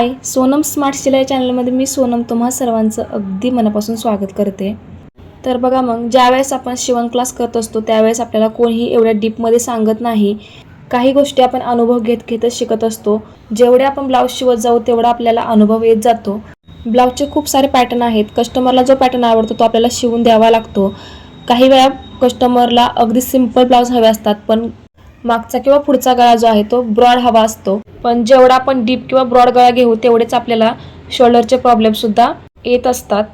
हाय Sonam smart शिलाई चॅनलमध्ये मी सोनम तुम्हा सर्वांचं अगदी मनापासून स्वागत करते. तर बघा मग ज्यावेळेस आपण शिवण क्लास करत असतो त्यावेळेस आपल्याला कोणीही एवढ्या डीपमध्ये सांगत नाही. काही गोष्टी आपण अनुभव घेत घेतच शिकत असतो. जेवढे आपण ब्लाऊज शिवत जाऊ तेवढा आपल्याला अनुभव येत जातो. ब्लाऊजचे खूप सारे पॅटर्न आहेत. कस्टमरला जो पॅटर्न आवडतो तो आपल्याला शिवून द्यावा लागतो. काही वेळा कस्टमरला अगदी सिंपल ब्लाऊज हवे असतात पण मागचा किंवा पुढचा गळा जो आहे तो ब्रॉड हवा असतो. पण जेवढा आपण डीप किंवा ब्रॉड गळा घेऊ तेवढेच आपल्याला शोल्डरचे प्रॉब्लेमसुद्धा येत असतात.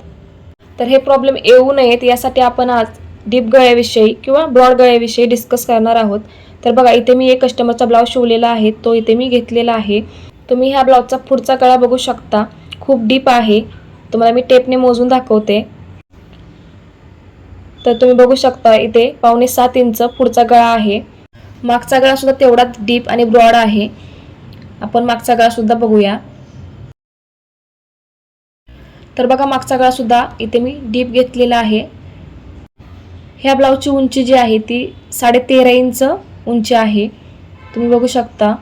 तर हे प्रॉब्लेम येऊ नयेत यासाठी आपण आज डीप गळ्याविषयी किंवा ब्रॉड गळ्याविषयी डिस्कस करणार आहोत. तर बघा इथे मी एक कस्टमरचा ब्लाऊज शिवलेला आहे तो इथे मी घेतलेला आहे. तुम्ही ह्या ब्लाऊजचा पुढचा गळा बघू शकता. खूप डीप आहे. तुम्हाला मी टेपने मोजून दाखवते. तर तुम्ही बघू शकता इथे पावणे सात इंच पुढचा गळा आहे. मागचा गळा सुद्धा तेवढाच डीप आणि ब्रॉड आहे. आपण मागचा गळा सुद्धा बघूया. तर बघा मागचा गळा सुद्धा इथे मी डीप घेतलेला आहे. ह्या ब्लाऊजची उंची जी आहे ती साडे तेरा इंच उंची आहे. तुम्ही बघू शकता.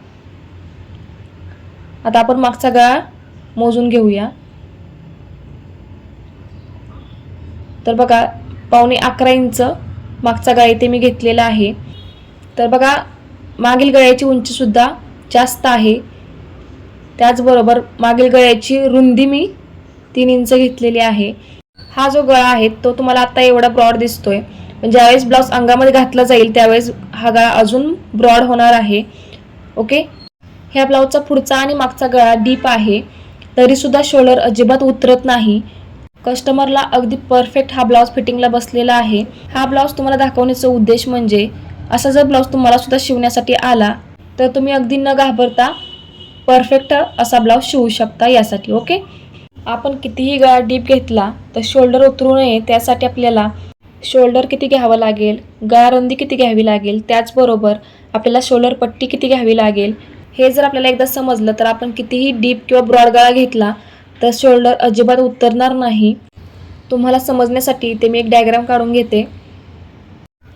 आता आपण मागचा गळा मोजून घेऊया. तर बघा पावणे अकरा इंच मागचा गळा इथे मी घेतलेला आहे. तर बघा मागील गळ्याची उंचीसुद्धा जास्त आहे. त्याचबरोबर मागील गळ्याची रुंदी मी तीन इंच घेतलेली आहे. हा जो गळा आहे तो तुम्हाला आता एवढा ब्रॉड दिसतोय. पण ज्यावेळेस ब्लाऊज अंगामध्ये घातला जाईल त्यावेळेस हा गळा अजून ब्रॉड होणार आहे. ओके? ह्या ब्लाऊजचा पुढचा आणि मागचा गळा डीप आहे. तरीसुद्धा शोल्डर अजिबात उतरत नाही. कस्टमरला अगदी परफेक्ट हा ब्लाऊज फिटिंगला बसलेला आहे. हा ब्लाऊज तुम्हाला दाखवण्याचा उद्देश म्हणजे असा जर ब्लाऊज तुम्हाला सुद्धा शिवण्यासाठी आला तर तुम्ही अगदी न घाबरता परफेक्ट असा ब्लाऊज शिवू शकता यासाठी ओके? आपण कितीही गळा डीप घेतला तर शोल्डर उतरू नये त्यासाठी आपल्याला शोल्डर किती घ्यावं लागेल गळा रुंदी किती घ्यावी लागेल त्याचबरोबर आपल्याला शोल्डर पट्टी किती घ्यावी लागेल हे जर आपल्याला एकदा समजलं तर आपण कितीही डीप किंवा ब्रॉड गळा घेतला तर शोल्डर अजिबात उतरणार नाही. तुम्हाला समजण्यासाठी ते मी एक डायग्राम काढून घेते.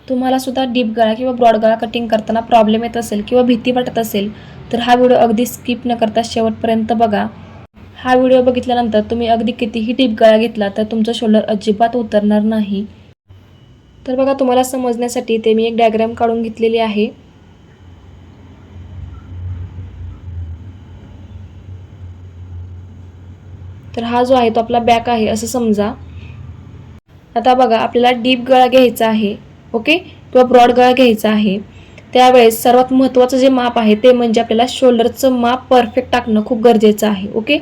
तुम्हाला सुद्धा डीप गळा किंवा ब्रॉड गळा कटिंग करताना प्रॉब्लेम येत असेल किंवा भीती वाटत असेल तर हा व्हिडिओ अगदी स्किप न करता शेवटपर्यंत बघा. हा व्हिडिओ बघितल्यानंतर तुम्ही अगदी कितीही डीप गळा घेतला तर तुमचं शोल्डर अजिबात उतरणार नाही. तर बघा तुम्हाला समजण्यासाठी ते मी एक डायग्राम काढून घेतलेली आहे. तर हा जो आहे तो आपला बॅक आहे असं समजा. आता बघा आपल्याला डीप गळा घ्यायचा आहे. ओके? किंवा ब्रॉड गळा घ्यायचा आहे. त्यावेळेस सर्वात महत्त्वाचं जे माप आहे ते म्हणजे आपल्याला शोल्डरचं माप परफेक्ट टाकणं खूप गरजेचं आहे ओके?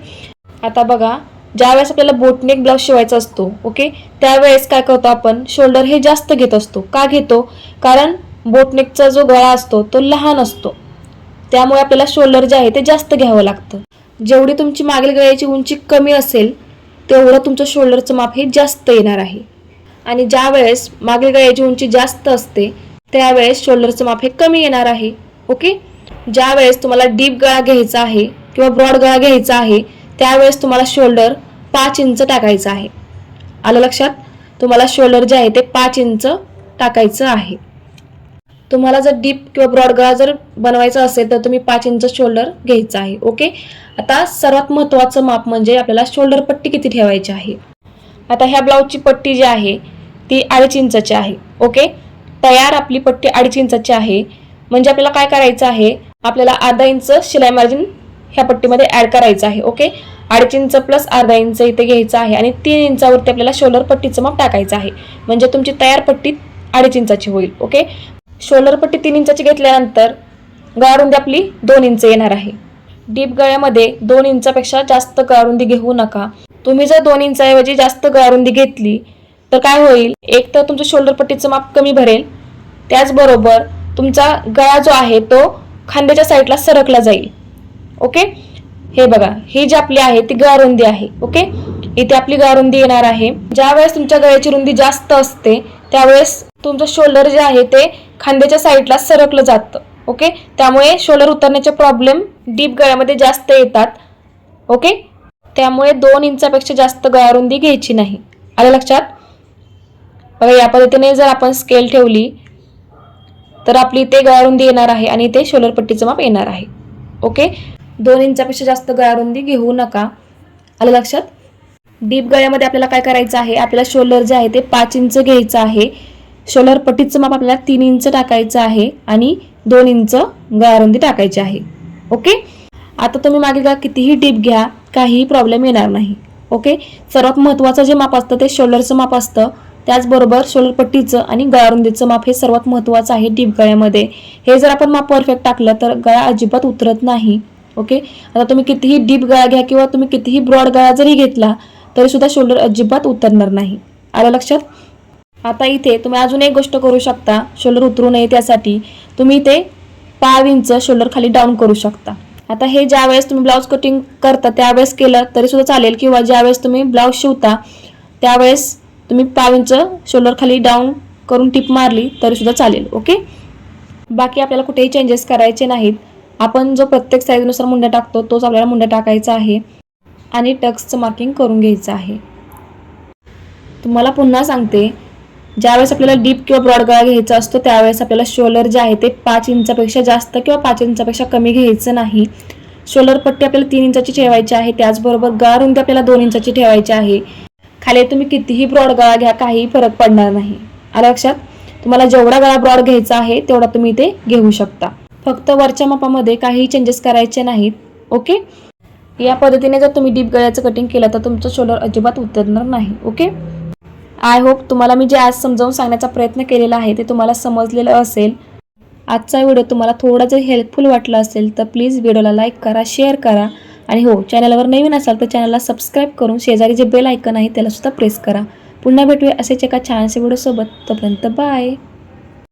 आता बघा ज्यावेळेस आपल्याला बोटनेक ब्लाऊज शिवायचा असतो ओके? त्यावेळेस काय करतो आपण? शोल्डर हे जास्त घेत असतो. का घेतो? कारण बोटनेकचा जो गळा असतो तो लहान असतो. त्यामुळे आपल्याला शोल्डर जे आहे ते जास्त घ्यावं लागतं. जेवढी तुमची मागील गळ्याची उंची कमी असेल तेवढं तुमचं शोल्डरचं माप हे जास्त येणार आहे. आणि ज्या वेळेस मागील गळ्याची उंची जास्त असते त्यावेळेस शोल्डरचं माप हे कमी येणार आहे ओके? ज्या वेळेस तुम्हाला डीप गळा घ्यायचा आहे किंवा ब्रॉड गळा घ्यायचा आहे त्यावेळेस तुम्हाला शोल्डर पाच इंच टाकायचं आहे. आलं लक्षात? तुम्हाला शोल्डर जे आहे ते पाच इंच टाकायचं आहे. तुम्हाला जर डीप किंवा ब्रॉड गळा जर बनवायचा असेल तर तुम्ही पाच इंच शोल्डर घ्यायचं आहे ओके? आता सर्वात महत्त्वाचं माप म्हणजे आपल्याला शोल्डर पट्टी किती ठेवायची आहे? आता ह्या ब्लाऊजची पट्टी जी आहे ती अडीच इंचाची आहे. ओके? तयार आपली पट्टी अडीच इंचाची आहे. म्हणजे आपल्याला काय करायचं आहे? आपल्याला अर्धा इंच शिलाई मार्जिन ह्या पट्टीमध्ये ॲड करायचं आहे. ओके? अडीच इंच प्लस अर्धा इंच इथे घ्यायचं आहे आणि तीन इंचावरती आपल्याला शोल्डर पट्टीचं माप टाकायचं आहे. म्हणजे तुमची तयार पट्टी अडीच इंचाची होईल. ओके? शोल्डर पट्टी तीन इंचाची घेतल्यानंतर गळारुंदी आपली दोन इंच येणार आहे. डीप गळ्यामध्ये दोन इंचापेक्षा जास्त गळारुंदी घेऊ नका. तुम्ही जर दोन इंचाऐवजी जास्त गळारुंदी घेतली तर काय होईल? एक तर तुमचं शोल्डर पट्टीचं माप कमी भरेल. त्याचबरोबर तुमचा गळा जो आहे तो खांद्याच्या साईडला सरकला जाईल. ओके? हे बघा ही जी आपली आहे ती गळारुंदी आहे. ओके? इथे आपली गळारुंदी येणार आहे. ज्या वेळेस तुमच्या गळ्याची रुंदी जास्त असते त्यावेळेस तुमचं शोल्डर जे आहे ते खांद्याच्या साईडला सरकलं जातं. ओके? त्यामुळे शोल्डर उतरण्याचे प्रॉब्लेम डीप गळ्यामध्ये जास्त येतात. ओके? त्यामुळे दोन इंचापेक्षा जास्त गळारुंदी घ्यायची नाही. आलं लक्षात? बघा या पद्धतीने जर आपण स्केल ठेवली तर आपली इथे गळारुंदी येणार आहे आणि इथे शोल्डर पट्टीचं माप येणार आहे. ओके दोन इंचापेक्षा जास्त गळारुंदी घेऊ नका. आलं लक्षात? डीप गळ्यामध्ये आपल्याला काय करायचं आहे? आपल्याला शोल्डर जे आहे ते पाच इंच घ्यायचं आहे. शोल्डर पट्टीचं माप आपल्याला तीन इंच टाकायचं आहे आणि दोन इंच गळारुंदी टाकायची आहे. ओके आता तुम्ही मागे का कितीही डीप घ्या काहीही प्रॉब्लेम येणार नाही. ओके सर्वात महत्त्वाचं जे माप असतं ते शोल्डरचं माप असतं. त्याचबरोबर शोल्डर पट्टीचं आणि गळारुंदीचं माप हे सर्वात महत्त्वाचं आहे डीप गळ्यामध्ये. हे जर आपण माप परफेक्ट टाकलं तर गळा अजिबात उतरत नाही ओके आता तुम्ही कितीही डीप गळा घ्या किंवा तुम्ही कितीही ब्रॉड गळा जरी घेतला तरी सुद्धा शोल्डर अजिबात उतरणार नाही. आलं लक्षात? आता इथे तुम्ही अजून एक गोष्ट करू शकता शोल्डर उतरू नये त्यासाठी. तुम्ही ते पाव इंच शोल्डर खाली डाऊन करू शकता. आता हे ज्या वेळेस तुम्ही ब्लाऊज कटिंग करता त्यावेळेस केलं तरी सुद्धा चालेल किंवा ज्यावेळेस तुम्ही ब्लाऊज शिवता त्यावेळेस तुम्ही पाव इंच शोल्डर खाली डाऊन करून टिप मारली तरी सुद्धा चालेल ओके बाकी आपल्याला कुठेही चेंजेस करायचे नाहीत. आपण जो प्रत्येक साईजनुसार मुंडा टाकतो तोच आपल्याला मुंडा टाकायचा आहे आणि टक्सचं मार्किंग करून घ्यायचं आहे. तुम्हाला पुन्हा सांगते ज्यावेळेस आपल्याला डीप किंवा ब्रॉड गळा घ्यायचा असतो त्यावेळेस आपल्याला शोल्डर जे आहे ते पाच इंचापेक्षा जास्त किंवा पाच इंचापेक्षा कमी घ्यायचं नाही. शोल्डर पट्टी आपल्याला तीन इंचाची ठेवायची आहे त्याचबरोबर गळा रुंदी आपल्याला दोन इंचाची ठेवायची आहे. खाली तुम्ही कितीही ब्रॉड गळा घ्या काहीही फरक पडणार नाही. आलं लक्षात? तुम्हाला जेवढा गळा ब्रॉड घ्यायचा आहे तेवढा तुम्ही ते घेऊ शकता. फक्त वरच्या मापामध्ये काहीही चेंजेस करायचे नाहीत ओके? या पद्धतीने जर तुम्ही डीप गळ्याचं कटिंग केलं तर तुमचं शोल्डर अजिबात उतरणार नाही ओके? आय होप तुम्हाला मी जे आज समजावून सांगण्याचा प्रयत्न केलेला आहे ते तुम्हाला समजलेलं असेल. आजचा व्हिडिओ तुम्हाला थोडा जर हेल्पफुल वाटला असेल तर प्लीज व्हिडिओला लाईक करा शेअर करा. आणि हो चॅनलवर नवीन असाल तर चॅनलला सबस्क्राईब करून शेजारी जे बेल ऐकन आहे त्यालासुद्धा प्रेस करा. पुन्हा भेटूया असेच एका छानसे व्हिडिओसोबत तोपर्यंत बाय